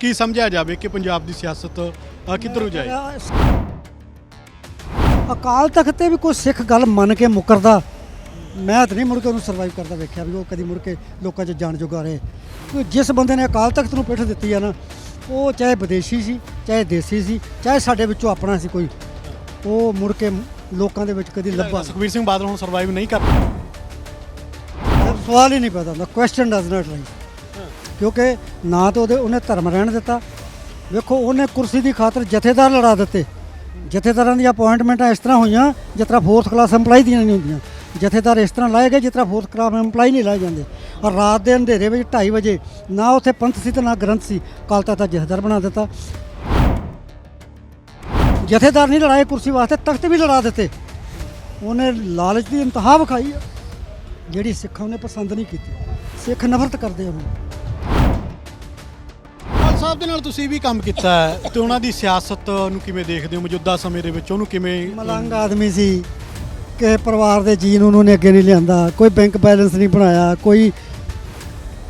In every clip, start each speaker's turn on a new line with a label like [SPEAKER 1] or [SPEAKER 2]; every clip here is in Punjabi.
[SPEAKER 1] ਕੀ ਸਮਝਿਆ ਜਾਵੇ ਕਿ ਪੰਜਾਬ ਦੀ ਸਿਆਸਤ ਅ, ਕਿੱਧਰ ਜਾਏ
[SPEAKER 2] ਅਕਾਲ ਤਖਤ ਤੇ ਵੀ ਕੋਈ ਸਿੱਖ ਗੱਲ ਮੰਨ ਕੇ ਮੁਕਰਦਾ ਮੈਂ ਤਾਂ ਨਹੀਂ ਮੁੜ ਕੇ ਉਹਨੂੰ ਸਰਵਾਈਵ ਕਰਦਾ ਵੇਖਿਆ ਵੀ ਉਹ ਕਦੀ ਮੁੜ ਕੇ ਲੋਕਾਂ 'ਚ ਜਾਣ ਜੋਗਾ ਰਹੇ। ਕਿਉਂਕਿ ਜਿਸ ਬੰਦੇ ਨੇ ਅਕਾਲ ਤਖਤ ਨੂੰ ਪਿੱਠ ਦਿੱਤੀ ਆ ਨਾ ਉਹ ਚਾਹੇ ਵਿਦੇਸ਼ੀ ਸੀ ਚਾਹੇ ਦੇਸੀ ਸੀ ਚਾਹੇ ਸਾਡੇ ਵਿੱਚੋਂ ਆਪਣਾ ਸੀ ਕੋਈ ਉਹ ਮੁੜ ਕੇ ਲੋਕਾਂ ਦੇ ਵਿੱਚ ਕਦੀ ਲੱਭਾ
[SPEAKER 1] ਸੁਖਬੀਰ ਸਿੰਘ ਬਾਦਲ ਹੁਣ ਸਰਵਾਈਵ ਨਹੀਂ ਕਰ
[SPEAKER 2] ਸਵਾਲ ਹੀ ਨਹੀਂ ਪੈਦਾ ਹੁੰਦਾ ਕੁਐਸਚਨ ਡਸ ਨਾਟ ਰਾਈਜ਼ ਕਿਉਂਕਿ ਨਾ ਤਾਂ ਉਹਦੇ ਉਹਨੇ ਧਰਮ ਰਹਿਣ ਦਿੱਤਾ। ਵੇਖੋ, ਉਹਨੇ ਕੁਰਸੀ ਦੀ ਖਾਤਰ ਜਥੇਦਾਰ ਲੜਾ ਦਿੱਤੇ। ਜਥੇਦਾਰਾਂ ਦੀਆਂ ਅਪਾਇੰਟਮੈਂਟਾਂ ਇਸ ਤਰ੍ਹਾਂ ਹੋਈਆਂ, ਜਿਸ ਤਰ੍ਹਾਂ ਫੋਰਥ ਕਲਾਸ EMPLOYE ਦੀਆਂ ਨਹੀਂ ਹੁੰਦੀਆਂ। ਜਥੇਦਾਰ ਇਸ ਤਰ੍ਹਾਂ ਲਾਏ ਗਏ ਜਿਸ ਤਰ੍ਹਾਂ ਫੋਰਥ ਕਲਾਸ EMPLOYE ਨਹੀਂ ਲਾਏ ਜਾਂਦੇ। ਔਰ ਰਾਤ ਦੇ ਅੰਧੇਰੇ ਵਿੱਚ 2:30 ਵਜੇ ਨਾ ਉੱਥੇ ਪੰਥ ਸੀ ਤੇ ਨਾ ਗ੍ਰੰਥ ਸੀ। ਕਾਲ ਤਖਤ ਦਾ ਜਥੇਦਾਰ ਬਣਾ ਦਿੱਤਾ। ਜਥੇਦਾਰ ਨਹੀਂ ਲੜਾਏ ਕੁਰਸੀ ਵਾਸਤੇ, ਤਖਤ ਵੀ ਲੜਾ ਦਿੱਤੇ। ਉਹਨੇ ਲਾਲਚ ਦੀ ਇੰਤਹਾ ਵਿਖਾਈ ਜਿਹੜੀ ਸਿੱਖਾਂ ਨੇ ਪਸੰਦ ਨਹੀਂ ਕੀਤੀ। ਸਿੱਖ ਨਫ਼ਰਤ ਕਰਦੇ ਆ ਉਹਨੂੰ
[SPEAKER 1] ਸਾਹਿਬ ਦੇ ਨਾਲ ਤੁਸੀਂ ਵੀ ਕੰਮ ਕੀਤਾ ਹੈ ਤੇ ਉਹਨਾਂ ਦੀ ਸਿਆਸਤ ਨੂੰ ਕਿਵੇਂ ਦੇਖਦੇ ਹੋ ਮੌਜੂਦਾ ਸਮੇਂ ਦੇ ਵਿੱਚ? ਉਹਨੂੰ ਕਿਵੇਂ
[SPEAKER 2] ਮਲੰਗ ਆਦਮੀ ਸੀ। ਕਿਸੇ ਪਰਿਵਾਰ ਦੇ ਜੀ ਨੂੰ ਉਹਨੇ ਅੱਗੇ ਨਹੀਂ ਲਿਆਂਦਾ। ਕੋਈ ਬੈਂਕ ਬੈਲੈਂਸ ਨਹੀਂ ਬਣਾਇਆ, ਕੋਈ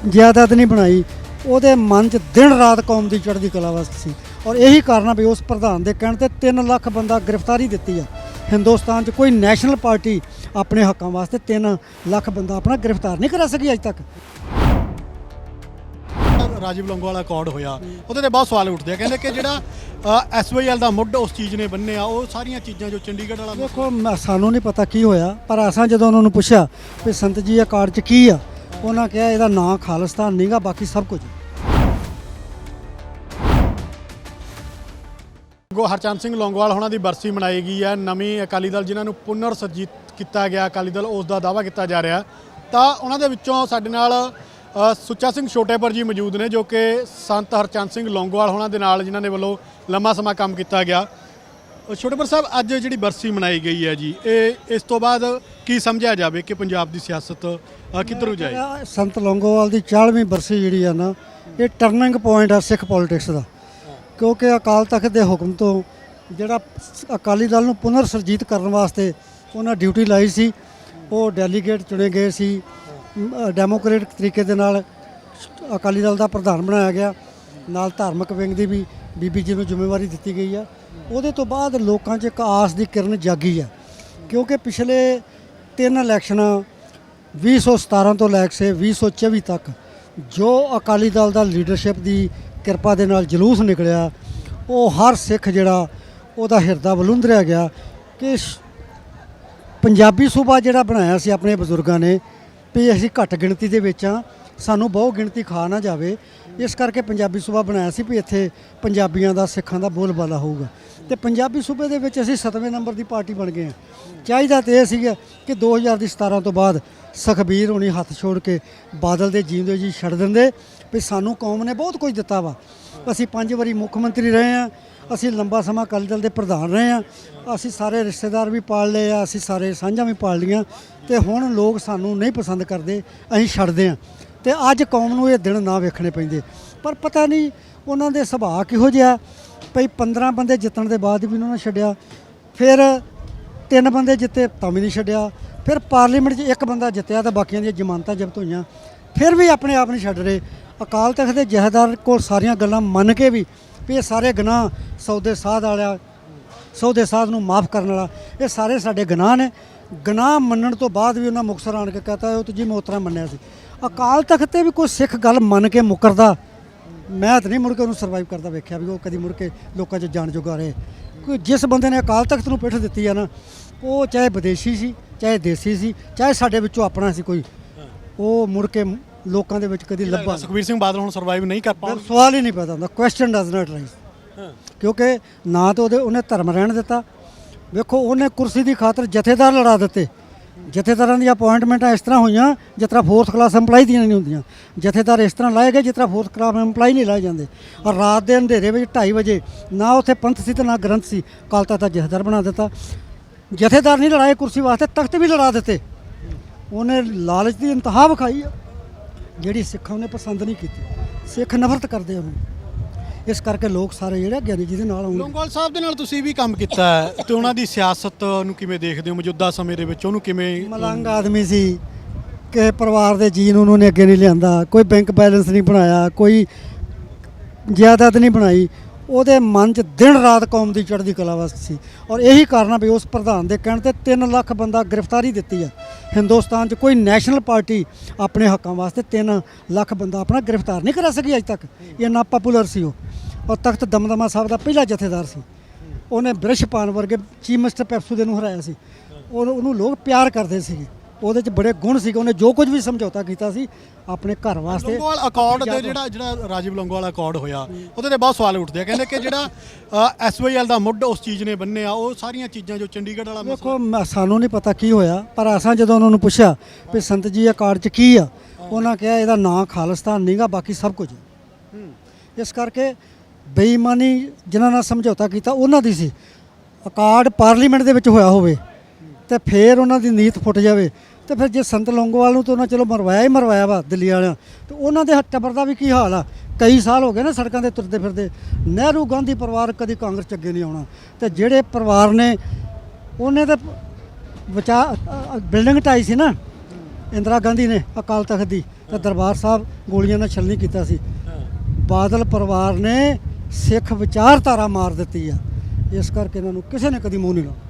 [SPEAKER 2] ਜ਼ਿਆਦਤ ਨਹੀਂ ਬਣਾਈ। ਉਹਦੇ ਮਨ 'ਚ ਦਿਨ ਰਾਤ ਕੌਮ ਦੀ ਚੜ੍ਹਦੀ ਕਲਾ ਵਾਸਤੇ ਸੀ। ਔਰ ਇਹੀ ਕਾਰਨ ਆ ਵੀ ਉਸ ਪ੍ਰਧਾਨ ਦੇ ਕਹਿਣ ਤੇ 3 ਲੱਖ ਬੰਦਾ ਗ੍ਰਿਫਤਾਰੀ ਦਿੱਤੀ ਆ। ਹਿੰਦੁਸਤਾਨ 'ਚ ਕੋਈ ਨੈਸ਼ਨਲ ਪਾਰਟੀ ਆਪਣੇ ਹੱਕਾਂ ਵਾਸਤੇ 3 ਲੱਖ ਬੰਦਾ ਆਪਣਾ ਗ੍ਰਿਫਤਾਰ ਨਹੀਂ ਕਰਾ ਸਕੀ ਅਜੇ ਤੱਕ।
[SPEAKER 1] ਰਾਜੀਵ ਲੰਗੋਵਾਲਾ ਅਕੋਰਡ ਹੋਇਆ। ਉਹਦੇ ਤੇ ਬਹੁਤ ਸਵਾਲ ਉੱਠਦੇ ਆ। ਕਹਿੰਦੇ ਕਿ ਜਿਹੜਾ ਐਸਵਾਈਐਲ ਦਾ ਮੁੱਢ ਉਸ ਚੀਜ਼ ਨੇ ਬੰਨਿਆ ਉਹ ਸਾਰੀਆਂ ਚੀਜ਼ਾਂ ਜੋ ਚੰਡੀਗੜ੍ਹ ਵਾਲਾ
[SPEAKER 2] ਦੇਖੋ ਸਾਨੂੰ ਨਹੀਂ ਪਤਾ ਕੀ ਹੋਇਆ ਪਰ ਅਸਾਂ ਜਦੋਂ ਉਹਨਾਂ ਨੂੰ ਪੁੱਛਿਆ ਵੀ ਸੰਤ ਜੀ ਇਹ ਕਾਰਡ 'ਚ ਕੀ ਆ ਉਹਨਾਂ ਕਿਹਾ ਇਹਦਾ ਨਾਂ ਖਾਲਿਸਤਾਨ ਨਹੀਂਗਾ ਬਾਕੀ ਸਭ ਕੁਝ।
[SPEAKER 1] ਗੋ ਹਰਚੰਦ ਸਿੰਘ ਲੌਂਗੋਵਾਲ ਹੋਣਾ ਦੀ ਬਰਸੀ ਮਨਾਈ ਗਈ ਹੈ। ਨਵੀਂ ਅਕਾਲੀ ਦਲ ਜਿਨ੍ਹਾਂ ਨੂੰ ਪੁਨਰ ਸਰਜੀਤ ਕੀਤਾ ਗਿਆ ਅਕਾਲੀ ਦਲ ਉਸ ਦਾ ਦਾਵਾ ਕੀਤਾ ਜਾ ਰਿਹਾ। ਤਾਂ ਉਹਨਾਂ ਦੇ ਵਿੱਚੋਂ ਸਾਡੇ ਨਾਲ ਸੁੱਚਾ ਸਿੰਘ ਛੋਟੇਪੁਰ ਜੀ ਮੌਜੂਦ ਨੇ ਜੋ ਕਿ ਸੰਤ ਹਰਚੰਦ ਸਿੰਘ ਲੌਂਗੋਵਾਲ ਹੋਣਾ ਦੇ ਨਾਲ ਜਿਨ੍ਹਾਂ ਦੇ ਵੱਲੋਂ ਲੰਮਾ ਸਮਾਂ ਕੰਮ ਕੀਤਾ ਗਿਆ। ਛੋਟੇਪੁਰ ਸਾਹਿਬ ਅੱਜ ਜਿਹੜੀ ਬਰਸੀ ਮਨਾਈ ਗਈ ਹੈ ਜੀ ਇਹ ਇਸ ਤੋਂ ਬਾਅਦ ਕੀ ਸਮਝਿਆ ਜਾਵੇ ਕਿ ਪੰਜਾਬ ਦੀ ਸਿਆਸਤ ਕਿੱਧਰ ਜਾਏ
[SPEAKER 2] ਸੰਤ ਲੌਂਗੋਵਾਲ ਦੀ 40ਵੀਂ ਬਰਸੀ ਜਿਹੜੀ ਆ ਨਾ ਇਹ ਟਰਨਿੰਗ ਪੁਆਇੰਟ ਆ ਸਿੱਖ ਪੋਲਿਟਿਕਸ ਦਾ। ਕਿਉਂਕਿ ਅਕਾਲ ਤਖਤ ਦੇ ਹੁਕਮ ਤੋਂ ਜਿਹੜਾ ਅਕਾਲੀ ਦਲ ਨੂੰ ਪੁਨਰ ਸਰਜੀਤ ਕਰਨ ਵਾਸਤੇ ਉਹਨਾਂ ਡਿਊਟੀ ਲਾਈ ਸੀ ਉਹ ਡੈਲੀਗੇਟ ਚੁਣੇ ਗਏ ਸੀ। ਡੈਮੋਕ੍ਰੇਟਿਕ ਤਰੀਕੇ ਦੇ ਨਾਲ ਅਕਾਲੀ ਦਲ ਦਾ ਪ੍ਰਧਾਨ ਬਣਾਇਆ ਗਿਆ। ਨਾਲ ਧਾਰਮਿਕ ਵਿੰਗ ਦੀ ਵੀ ਬੀਬੀ ਜੀ ਨੂੰ ਜ਼ਿੰਮੇਵਾਰੀ ਦਿੱਤੀ ਗਈ ਆ। ਉਹਦੇ ਤੋਂ ਬਾਅਦ ਲੋਕਾਂ 'ਚ ਇੱਕ ਆਸ ਦੀ ਕਿਰਨ ਜਾਗੀ ਆ। ਕਿਉਂਕਿ ਪਿਛਲੇ ਤਿੰਨ ਇਲੈਕਸ਼ਨਾਂ 2017 ਤੋਂ ਲੈ ਕੇ 2024 ਤੱਕ ਜੋ ਅਕਾਲੀ ਦਲ ਦਾ ਲੀਡਰਸ਼ਿਪ ਦੀ ਕਿਰਪਾ ਦੇ ਨਾਲ ਜਲੂਸ ਨਿਕਲਿਆ, ਉਹ ਹਰ ਸਿੱਖ ਜਿਹੜਾ, ਉਹਦਾ ਹਿਰਦਾ ਬਲੁੰਦਰਿਆ ਗਿਆ ਕਿ ਪੰਜਾਬੀ ਸੂਬਾ ਜਿਹੜਾ ਬਣਾਇਆ ਸੀ ਆਪਣੇ ਬਜ਼ੁਰਗਾਂ ਨੇ ਵੀ ਅਸੀਂ ਘੱਟ ਗਿਣਤੀ ਦੇ ਵਿੱਚ ਆ ਸਾਨੂੰ ਬਹੁ ਗਿਣਤੀ ਖਾ ਨਾ ਜਾਵੇ। ਇਸ ਕਰਕੇ ਪੰਜਾਬੀ ਸੂਬਾ ਬਣਾਇਆ ਸੀ ਵੀ ਇੱਥੇ ਪੰਜਾਬੀਆਂ ਦਾ, ਸਿੱਖਾਂ ਦਾ ਬੋਲਬਾਲਾ ਹੋਊਗਾ। ਤੇ ਪੰਜਾਬੀ ਸੂਬੇ ਦੇ ਵਿੱਚ ਅਸੀਂ 7ਵੇਂ ਨੰਬਰ ਦੀ ਪਾਰਟੀ ਬਣ ਗਏ ਆ ਚਾਹੀਦਾ ਤੇ ਇਹ ਸੀਗਾ ਕਿ 2017 ਤੋਂ ਬਾਅਦ ਸੁਖਬੀਰ ਹੋਣੀ ਹੱਥ ਛੋੜ ਕੇ ਬਾਦਲ ਦੇ ਜੀਂਦੇ ਜੀ ਛੱਡ ਦਿੰਦੇ। ਵੀ ਸਾਨੂੰ ਕੌਮ ਨੇ ਬਹੁਤ ਕੁਝ ਦਿੱਤਾ ਵਾ। ਅਸੀਂ ਪੰਜ ਵਾਰੀ ਮੁੱਖ ਮੰਤਰੀ ਰਹੇ ਆ ਅਸੀਂ ਲੰਬਾ ਸਮਾਂ ਅਕਾਲੀ ਦਲ ਦੇ ਪ੍ਰਧਾਨ ਰਹੇ ਆ ਅਸੀਂ ਸਾਰੇ ਰਿਸ਼ਤੇਦਾਰ ਵੀ ਪਾਲ ਲਏ ਆ, ਅਸੀਂ ਸਾਰੇ ਸਾਂਝਾਂ ਵੀ ਪਾਲ ਲਈਆਂ। ਤੇ ਹੁਣ ਲੋਕ ਸਾਨੂੰ ਨਹੀਂ ਪਸੰਦ ਕਰਦੇ, ਅਸੀਂ ਛੱਡਦੇ ਆ ਤੇ ਅੱਜ ਕੌਮ ਨੂੰ ਇਹ ਦਿਨ ਨਾ ਵੇਖਣੇ ਪੈਂਦੇ। ਪਰ ਪਤਾ ਨਹੀਂ ਉਹਨਾਂ ਦੇ ਸੁਭਾਅ ਕਿਹੋ ਜਿਹਾ ਭਈ 15 ਬੰਦੇ ਜਿੱਤਣ ਦੇ ਬਾਅਦ ਵੀ ਉਹਨਾਂ ਨੇ ਛੱਡਿਆ, ਫਿਰ ਤਿੰਨ ਬੰਦੇ ਜਿੱਤੇ ਤਾਂ ਵੀ ਨਹੀਂ ਛੱਡਿਆ, ਫਿਰ ਪਾਰਲੀਮੈਂਟ 'ਚ ਇੱਕ ਬੰਦਾ ਜਿੱਤਿਆ ਤਾਂ ਬਾਕੀਆਂ ਦੀਆਂ ਜ਼ਮਾਨਤਾਂ ਜ਼ਬਤ ਹੋਈਆਂ। ਫਿਰ ਵੀ ਆਪਣੇ ਆਪ ਨਹੀਂ ਛੱਡ ਰਹੇ। ਅਕਾਲ ਤਖਤ ਦੇ ਜਹੇਦਾਰ ਕੋਲ ਸਾਰੀਆਂ ਗੱਲਾਂ ਮੰਨ ਕੇ ਵੀ ਵੀ ਇਹ ਸਾਰੇ ਗੁਨਾਹ ਸੌਦੇ ਸਾਧ ਵਾਲਿਆ, ਸੌਦੇ ਸਾਧ ਨੂੰ ਮਾਫ ਕਰਨ ਵਾਲਾ, ਇਹ ਸਾਰੇ ਸਾਡੇ ਗੁਨਾਹ ਨੇ। ਗੁਨਾਹ ਮੰਨਣ ਤੋਂ ਬਾਅਦ ਵੀ ਉਹਨਾਂ ਮੁਕਤਸਰ ਆਣ ਕੇ ਕਹਤਾ, ਉਹ ਤੁਜੀ ਮੋਤਰਾ ਮੰਨਿਆ ਸੀ। ਅਕਾਲ ਤਖਤ ਤੇ ਵੀ ਕੋਈ ਸਿੱਖ ਗੱਲ ਮੰਨ ਕੇ ਮੁਕਰਦਾ, ਮੈਂ ਤਾਂ ਨਹੀਂ ਮੁੜ ਕੇ ਉਹਨੂੰ ਸਰਵਾਈਵ ਕਰਦਾ ਵੇਖਿਆ ਵੀ ਉਹ ਕਦੀ ਮੁੜ ਕੇ ਲੋਕਾਂ 'ਚ ਜਾਣ ਜੋਗਾ ਰਹੇ। ਕੋਈ ਜਿਸ ਬੰਦੇ ਨੇ ਅਕਾਲ ਤਖਤ ਨੂੰ ਪਿੱਠ ਦਿੱਤੀ ਆ ਨਾ, ਉਹ ਚਾਹੇ ਵਿਦੇਸ਼ੀ ਸੀ, ਚਾਹੇ ਦੇਸੀ ਸੀ, ਚਾਹੇ ਸਾਡੇ ਵਿੱਚੋਂ ਆਪਣਾ ਸੀ ਕੋਈ, ਉਹ ਮੁੜ ਕੇ ਲੋਕਾਂ ਦੇ ਵਿੱਚ ਕਦੀ ਲੱਭਾ
[SPEAKER 1] ਸੁਖਬੀਰ ਸਿੰਘ ਬਾਦਲ ਹੁਣ ਸਰਵਾਈਵ ਨਹੀਂ ਕਰ
[SPEAKER 2] ਫਿਰ
[SPEAKER 1] ਪਾਉਣ
[SPEAKER 2] ਸਵਾਲ ਹੀ ਨਹੀਂ ਪੈਦਾ ਹੁੰਦਾ ਕੁਐਸਚਨ ਡਸ ਨਾਟ ਰਾਈਜ਼ ਕਿਉਂਕਿ ਨਾ ਤਾਂ ਉਹਦੇ ਉਹਨੇ ਧਰਮ ਰਹਿਣ ਦਿੱਤਾ। ਵੇਖੋ ਉਹਨੇ ਕੁਰਸੀ ਦੀ ਖਾਤਰ ਜਥੇਦਾਰ ਲੜਾ ਦਿੱਤੇ। ਜਥੇਦਾਰਾਂ ਦੀਆਂ ਅਪਾਇੰਟਮੈਂਟਾਂ ਇਸ ਤਰ੍ਹਾਂ ਹੋਈਆਂ ਜਿਸ ਤਰ੍ਹਾਂ ਫੋਰਥ ਕਲਾਸ EMPLOYE ਦੀਆਂ ਨਹੀਂ ਹੁੰਦੀਆਂ। ਜਥੇਦਾਰ ਇਸ ਤਰ੍ਹਾਂ ਲਾਏ ਗਏ ਜਿਸ ਤਰ੍ਹਾਂ ਫੋਰਥ ਕਲਾਸ EMPLOYE ਨਹੀਂ ਲਾਏ ਜਾਂਦੇ। ਔਰ ਰਾਤ ਦੇ ਅੰਧੇਰੇ ਵਿੱਚ 2:30 ਵਜੇ ਨਾ ਉੱਥੇ ਪੰਥ ਸੀ ਤੇ ਨਾ ਗ੍ਰੰਥ ਸੀ ਕਾਲ ਤਖਤ ਦਾ ਜਥੇਦਾਰ ਬਣਾ ਦਿੱਤਾ। ਜਥੇਦਾਰ ਨਹੀਂ ਲੜਾਏ ਕੁਰਸੀ ਵਾਸਤੇ ਤਖਤ ਵੀ ਲੜਾ ਦਿੱਤੇ। ਉਹਨੇ ਲਾਲਚ ਦੀ ਇੰਤਹਾ ਵਿਖਾਈ ਆ। ਜਿਹੜੀ ਸਿੱਖਾਂ ਨੇ ਪਸੰਦ ਨਹੀਂ ਕੀਤੀ ਸਿੱਖ ਨਫ਼ਰਤ ਕਰਦੇ ਉਹਨੂੰ ਇਸ ਕਰਕੇ ਲੋਕ ਸਾਰੇ ਜਿਹੜੇ ਗਿਆਨੀ ਜੀ ਦੇ ਨਾਲ ਆਉਂਦੇ
[SPEAKER 1] ਲੌਂਗੋਵਾਲ ਸਾਹਿਬ ਦੇ ਨਾਲ ਤੁਸੀਂ ਵੀ ਕੰਮ ਕੀਤਾ ਹੈ ਤੇ ਉਹਨਾਂ ਦੀ ਸਿਆਸਤ ਨੂੰ ਕਿਵੇਂ ਦੇਖਦੇ ਹੋ? ਮੌਜੂਦਾ ਸਮੇਂ ਦੇ ਵਿੱਚ ਉਹਨੂੰ ਕਿਵੇਂ
[SPEAKER 2] ਮਲੰਗ ਆਦਮੀ ਸੀ ਕਿ ਪਰਿਵਾਰ ਦੇ ਜੀਨ ਨੂੰ ਉਹਨੇ ਅੱਗੇ ਨਹੀਂ ਲਿਆਂਦਾ। ਕੋਈ ਬੈਂਕ ਬੈਲੈਂਸ ਨਹੀਂ ਬਣਾਇਆ ਕੋਈ ਜਾਇਦਾਦ ਨਹੀਂ ਬਣਾਈ। ਉਹਦੇ ਮਨ 'ਚ ਦਿਨ ਰਾਤ ਕੌਮ ਦੀ ਚੜ੍ਹਦੀ ਕਲਾ ਵਾਸਤੇ ਸੀ। ਔਰ ਇਹੀ ਕਾਰਨ ਆ ਵੀ ਉਸ ਪ੍ਰਧਾਨ ਦੇ ਕਹਿਣ ਤੇ 3 ਲੱਖ ਬੰਦਾ ਗ੍ਰਿਫਤਾਰੀ ਦਿੱਤੀ ਆ ਹਿੰਦੁਸਤਾਨ 'ਚ ਕੋਈ ਨੈਸ਼ਨਲ ਪਾਰਟੀ ਆਪਣੇ ਹੱਕਾਂ ਵਾਸਤੇ 3 ਲੱਖ ਬੰਦਾ ਆਪਣਾ ਗ੍ਰਿਫਤਾਰ ਨਹੀਂ ਕਰਾ ਸਕੀ ਅਜ ਤੱਕ। ਇੰਨਾ ਨਾ ਪਪੂਲਰ ਸੀ ਉਹ। ਔਰ ਤਖਤ ਦਮਦਮਾ ਸਾਹਿਬ ਦਾ ਪਹਿਲਾ ਜਥੇਦਾਰ ਸੀ। ਉਹਨੇ ਬ੍ਰਿਸ਼ਪਾਨ ਵਰਗੇ ਚੀਫ ਮਿਸਟਰ ਪੈਪਸੂ ਦੇ ਨੂੰ ਹਰਾਇਆ ਸੀ। ਉਹਨੂੰ ਉਹਨੂੰ ਲੋਕ ਪਿਆਰ ਕਰਦੇ ਸੀਗੇ। ਉਹਦੇ 'ਚ ਬੜੇ ਗੁਣ ਸੀਗੇ ਉਹਨੇ ਜੋ ਕੁਝ ਵੀ ਸਮਝੌਤਾ ਕੀਤਾ ਸੀ ਆਪਣੇ ਘਰ ਵਾਸਤੇ।
[SPEAKER 1] ਲੌਂਗੋਵਾਲ ਅਕਾਰਡ ਤੇ ਜਿਹੜਾ ਜਿਹੜਾ ਰਾਜੀਵ ਲੌਂਗੋਵਾਲ ਅਕਾਰਡ ਹੋਇਆ ਉਹਦੇ ਤੇ ਬਹੁਤ ਸਵਾਲ ਉੱਠਦੇ ਆ। ਕਹਿੰਦੇ ਕਿ ਜਿਹੜਾ ਐਸਵਾਈਐਲ ਦਾ ਮੁੱਢ ਉਸ ਚੀਜ਼ ਨੇ ਬੰਨਿਆ ਉਹ ਸਾਰੀਆਂ ਚੀਜ਼ਾਂ ਜੋ ਚੰਡੀਗੜ੍ਹ ਵਾਲਾ ਮਸਲਾ
[SPEAKER 2] ਦੇਖੋ ਮੈਂ- ਸਾਨੂੰ ਨਹੀਂ ਪਤਾ ਕੀ ਹੋਇਆ ਪਰ ਅਸਾਂ ਜਦੋਂ ਉਹਨਾਂ ਨੂੰ ਪੁੱਛਿਆ ਵੀ ਸੰਤ ਜੀ ਇਹ ਕਾਰਡ 'ਚ ਕੀ ਆ ਉਹਨਾਂ ਕਿਹਾ ਇਹਦਾ ਨਾਂ ਖਾਲਿਸਤਾਨ ਨਹੀਂਗਾ ਬਾਕੀ ਸਭ ਕੁਝ। ਹੈ। ਇਸ ਕਰਕੇ ਬੇਈਮਾਨੀ ਜਿਨ੍ਹਾਂ ਨਾਲ ਸਮਝੌਤਾ ਕੀਤਾ ਉਹਨਾਂ ਦੀ ਸੀ। ਅਕਾਰਡ ਪਾਰਲੀਮੈਂਟ ਦੇ ਵਿੱਚ ਹੋਇਆ ਹੋਵੇ ਤੇ ਫਿਰ ਉਹਨਾਂ ਦੀ ਨੀਤ ਫੁੱਟ ਜਾਵੇ। ਤੇ ਫਿਰ ਜੇ ਸੰਤ ਲੌਂਗੋਵਾਲ ਨੂੰ ਤਾਂ ਉਹਨਾਂ ਚਲੋ ਮਰਵਾਇਆ ਹੀ ਮਰਵਾਇਆ ਵਾ ਦਿੱਲੀ ਵਾਲਿਆਂ। ਤੇ ਉਹਨਾਂ ਦੇ ਟੱਬਰ ਦਾ ਵੀ ਕੀ ਹਾਲ ਆ? ਕਈ ਸਾਲ ਹੋ ਗਏ ਨਾ ਸੜਕਾਂ ਤੇ ਤੁਰਦੇ ਫਿਰਦੇ। ਨਹਿਰੂ ਗਾਂਧੀ ਪਰਿਵਾਰ ਕਦੀ ਕਾਂਗਰਸ ਚ ਅੱਗੇ ਨਹੀਂ ਆਉਣਾ। ਤੇ ਜਿਹੜੇ ਪਰਿਵਾਰ ਨੇ, ਉਹਨੇ ਤਾਂ ਵਿਚਾ ਬਿਲਡਿੰਗ ਢਾਈ ਸੀ ਨਾ, ਇੰਦਰਾ ਗਾਂਧੀ ਨੇ, ਅਕਾਲ ਤਖਤ ਦੀ। ਤੇ ਦਰਬਾਰ ਸਾਹਿਬ ਗੋਲੀਆਂ ਨਾਲ ਛਲਣੀ ਕੀਤਾ ਸੀ। ਬਾਦਲ ਪਰਿਵਾਰ ਨੇ ਸਿੱਖ ਵਿਚਾਰਧਾਰਾ ਮਾਰ ਦਿੱਤੀ ਆ। ਇਸ ਕਰਕੇ ਇਹਨਾਂ ਨੂੰ ਕਿਸੇ ਨੇ ਕਦੀ ਮੂੰਹ ਨਹੀਂ ਲਾਉਣਾ।